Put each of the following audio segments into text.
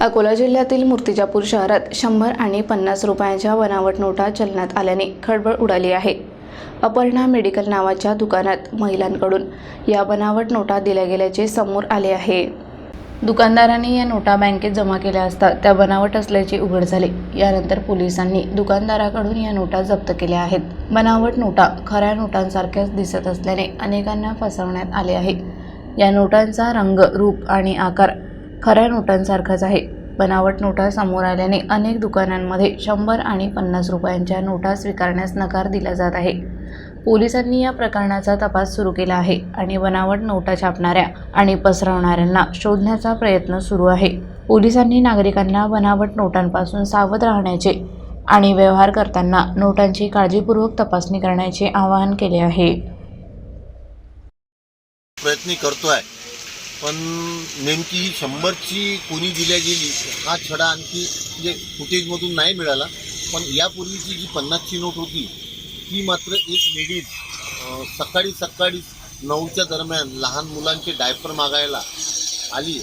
अकोला जिल्ह्यातील मूर्तिजापूर शहरात शंभर आणि पन्नास रुपयांच्या बनावट नोटा चलनात आल्याने खळबळ उडाली आहे. अपर्णा मेडिकल नावाच्या दुकानात महिलांकडून या बनावट नोटा दिल्या गेल्याचे समोर आले आहे. दुकानदारांनी या नोटा बँकेत जमा केल्या असता त्या बनावट असल्याचे उघड झाले. यानंतर पोलिसांनी दुकानदाराकडून या नोटा जप्त केल्या आहेत. बनावट नोटा खऱ्या नोटांसारख्याच दिसत असल्याने अनेकांना फसवण्यात आले आहे. या नोटांचा रंग रूप आणि आकार खऱ्या नोटांसारखाच आहे. बनावट नोटा समोर आल्याने अनेक दुकानांमध्ये शंभर आणि पन्नास रुपयांच्या नोटा स्वीकारण्यास नकार दिला जात आहे. पोलिसांनी या प्रकरणाचा तपास सुरू केला आहे आणि बनावट नोटा छापणाऱ्या आणि पसरवणाऱ्यांना शोधण्याचा प्रयत्न सुरू आहे. पोलिसांनी नागरिकांना बनावट नोटांपासून सावध राहण्याचे आणि व्यवहार करताना नोटांची काळजीपूर्वक तपासणी करण्याचे आवाहन केले आहे. प्रयत्न करतोय. पण नेमकी ही शंभरची कोणी दिल्या गेली हा छडा आणखी म्हणजे फुटेजमधून नाही मिळाला. पण यापूर्वीची जी पन्नासची नोट होती ती मात्र एक लेडीज सकाळी सकाळी नऊच्या दरम्यान लहान मुलांचे डायपर मागायला आली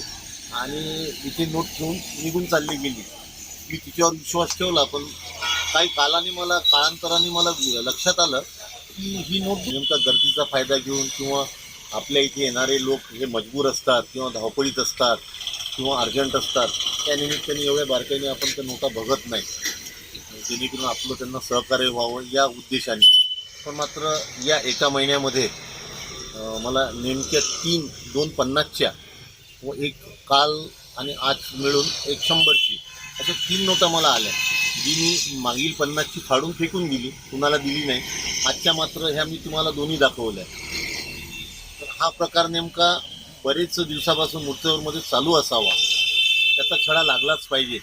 आणि इथे नोट ठेवून निघून चालली गेली. मी तिच्यावर विश्वास ठेवला पण काही कालाने मला काळांतराने मला लक्षात आलं की ही नोट नेमका गर्दीचा फायदा घेऊन किंवा आपल्या इथे येणारे लोक हे मजबूर असतात किंवा धावपळीत असतात किंवा अर्जंट असतात त्या निमित्ताने एवढ्या बारकाईने आपण त्या नोटा बघत नाही. जेणेकरून आपलं त्यांना सहकार्य व्हावं या उद्देशाने. पण मात्र या एका महिन्यामध्ये मला नेमक्या तीन दोन पन्नासच्या व एक काल आणि आज मिळून एक शंभरची अशा तीन नोटा मला आल्या. जी मी मागील पन्नासची फाडून फेकून दिली कुणाला दिली नाही. आजच्या मात्र ह्या मी तुम्हाला दोन्ही दाखवल्या. तर हा प्रकार नेमका बरेच दिवसापासून मुर्तेवरमध्ये चालू असावा. त्याचा छडा लागलाच पाहिजे.